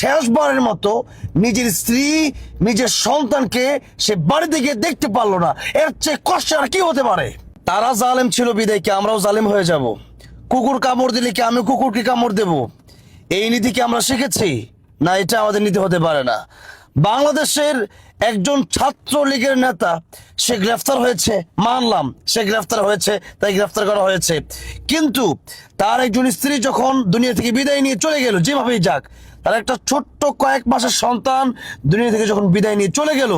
শেষবারের মতো নিজের স্ত্রী, নিজের সন্তানকে সে বাড়িতে গিয়ে দেখতে পারল না। এর চেয়ে কষ্ট আর কি হতে পারে? তারা জালেম ছিল বিদায় কি আমরাও জালেম হয়ে যাব? কুকুর কামড় দিলে কি আমি কুকুরকে কামড় দেব? এই নীতি কি আমরা শিখেছি? না, এটা আমাদের নীতি হতে পারে না। বাংলাদেশের একজন ছাত্র লীগের নেতা, সে গ্রেফতার হয়েছে, মানলাম, সে গ্রেফতার হয়েছে, তাই গ্রেফতার করা হয়েছে। কিন্তু তার একজন স্ত্রী যখন দুনিয়া থেকে বিদায় নিয়ে চলে গেল, যেভাবেই যাক তার একটা ছোট্ট কয়েক মাসের সন্তান দুনিয়া থেকে যখন বিদায় নিয়ে চলে গেল,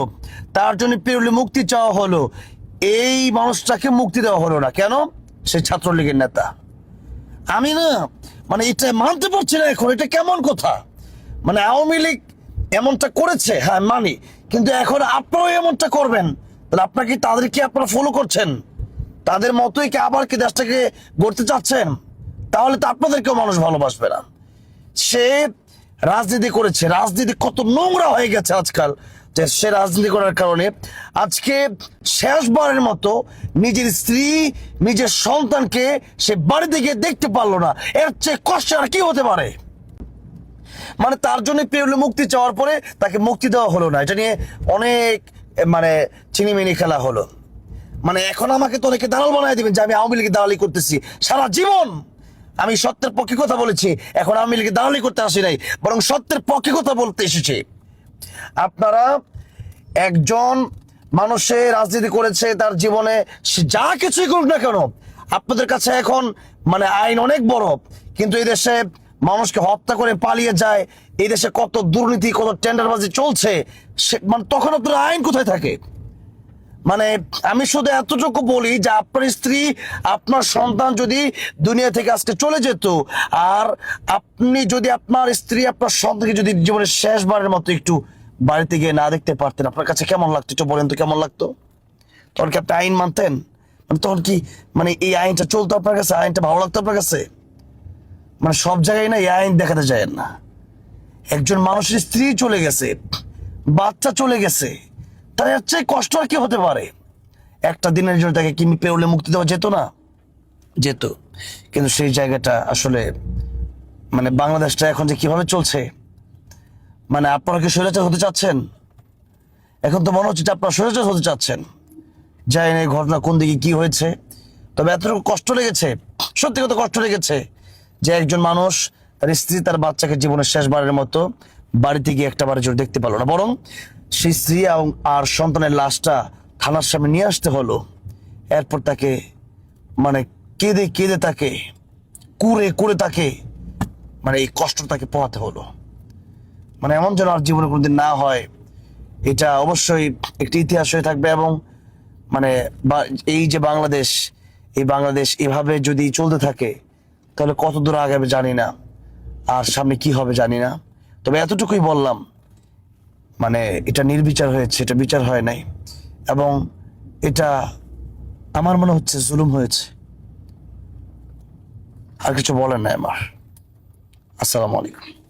তার জন্য পেরুলে মুক্তি চাওয়া হলো। এই মানুষটাকে মুক্তি দেওয়া হলো না। কেন? সে ছাত্রলীগের নেতা। আমি না মানে এটা মানতে পারছি না এখন, এটা কেমন কথা? মানে আওয়ামী লীগ এমনটা করেছে হ্যাঁ মানি, কিন্তু এখন আপনারাও এমনটা করবেন। তাহলে আপনারা কি তাদেরকে আপনারা ফলো করছেন? তাদের মতোই কি আবার কি দেশটাকে গড়তে চাচ্ছেন? তাহলে তো আপনাদেরকেও মানুষ ভালোবাসবে না। সে রাজনীতি করেছে, রাজনীতি কত নোংরা হয়ে গেছে আজকাল যে সে রাজনীতি করার কারণে। আজকে শেষবারের মতো নিজের স্ত্রী, নিজের সন্তানকে সে বাড়িতে গিয়ে দেখতে পারল না। এর চেয়ে কষ্ট আর কি হতে পারে? মানে তার জন্য পেরুলে মুক্তি চাওয়ার পরে তাকে মুক্তি দেওয়া হলো না। এটা নিয়ে অনেক মানে চিনিমিনি খেলা হলো। মানে এখন আমাকে তো অনেকে দালাল বানায় দিবেন যে আমি আওয়ামী লীগের দালালি করতেছি। সারা জীবন! আমি সত্যের পক্ষে কথা বলেছি। এখন আওয়ামী লীগের দালালি করতে আসি নাই, বরং সত্যের পক্ষে কথা বলতে এসেছি। আপনারা একজন মানুষে রাজনীতি করেছে, তার জীবনে যা কিছুই করুক না কেন, আপনাদের কাছে এখন মানে আইন অনেক বড়, কিন্তু এই দেশে মানুষকে হত্যা করে পালিয়ে যায়, এই দেশে কত দুর্নীতি, কত টেন্ডারবাজি চলছে, সে মানে তখন আপনার আইন কোথায় থাকে? মানে আমি শুধু এতটুকু বলি যে আপনার স্ত্রী, আপনার সন্তান যদি দুনিয়া থেকে আজকে চলে যেত, আর আপনি যদি আপনার স্ত্রী, আপনার সন্তানকে যদি জীবনের শেষবারের মতো একটু বাড়িতে গিয়ে না দেখতে পারতেন, আপনার কাছে কেমন লাগতো? একটু বলেন তো, কেমন লাগতো? তখন কি আপনি আইন মানতেন? মানে তখন কি মানে এই আইনটা চলতো আপনার কাছে? আইনটা ভালো লাগতো আপনার কাছে? মানে সব জায়গায় না এই আইন দেখাতে যায় না। একজন মানুষের স্ত্রী চলে গেছে, বাচ্চা চলে গেছে এর চেয়ে কষ্ট আর কি হতে পারে? একটা দিনের জন্য তাকে কি পেরোলে মুক্তি দেওয়া যেত না? যেত। কিন্তু সেই জায়গাটা আসলে মানে বাংলাদেশটা এখন যে কীভাবে চলছে? মানে আপনারা কি স্বৈরাচার হতে চাচ্ছেন? এখন তো মনে হচ্ছে যে আপনারা স্বৈরাচার হতে চাচ্ছেন। জানি না ঘটনা কোন দিকে কি হয়েছে? তবে এতটুকু কষ্ট লেগেছে, সত্যি কথা কষ্ট লেগেছে, যে একজন মানুষ তার স্ত্রী তার বাচ্চাকে জীবনের শেষবারের মতো বাড়িতে গিয়ে একটা বাড়ি জোর দেখতে পারল না। বরং সেই স্ত্রী এবং- আর সন্তানের লাশটা থানার সামনে নিয়ে আসতে হলো। এরপর তাকে মানে কেঁদে কেঁদে তাকে, কুড়ে কুড়ে তাকে মানে এই কষ্ট তাকে পোহাতে হলো। মানে এমন যেন আর জীবনে কোনোদিন না হয়, এটা অবশ্যই একটি ইতিহাস হয়ে থাকবে এবং মানে এই যে বাংলাদেশ, এই বাংলাদেশ এভাবে যদি চলতে থাকে, তাহলে কত দূর আগাবে জানি না। আর সামনে কি হবে জানি না। তবে এতটুকুই বললাম মানে এটা নির্বিচার হয়েছে, এটা বিচার হয় নাই। এবং এটা আমার মনে হচ্ছে জুলুম হয়েছে। আর কিছু বলেন নাই আমার। আসসালামু আলাইকুম।